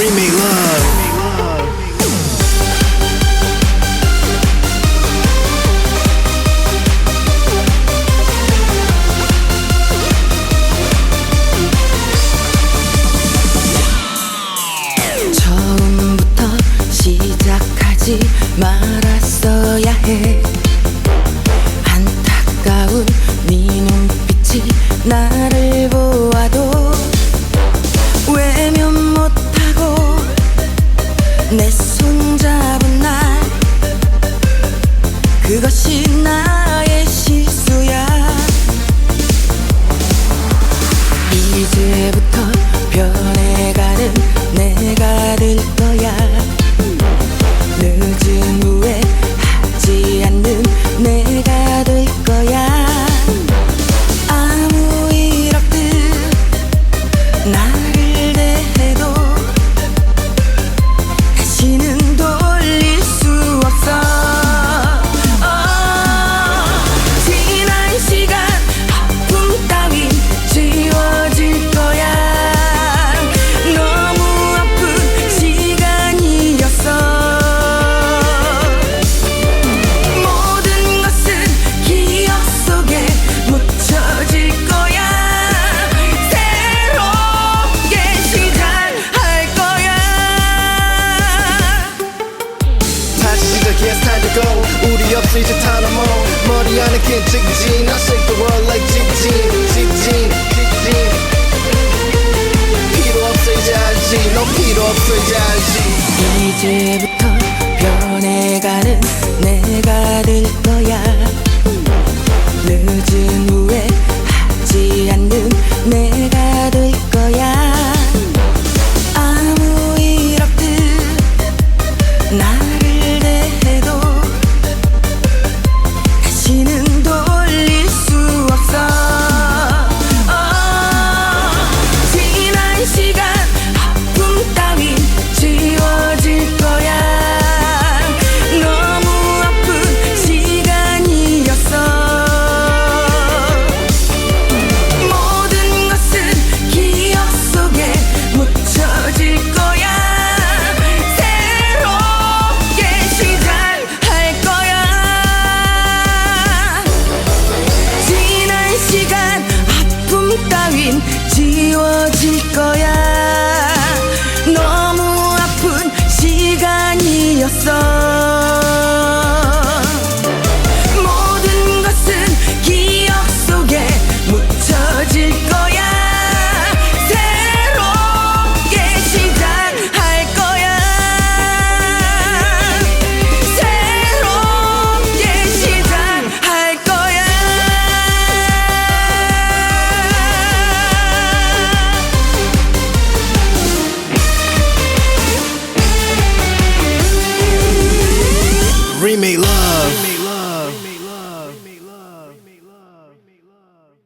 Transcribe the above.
Remake love. 말았어야 해 안타까운 네 눈빛이 날 것이 나 우리 없을 듯 하나 뭐. 머리 안에 긴 직진 I shake the world like 직진 직진 직진. 필요 없어 이제 알지 너 필요 없어 이제 알지. 이제부터 변해가는 내가 될 거야. Remake love.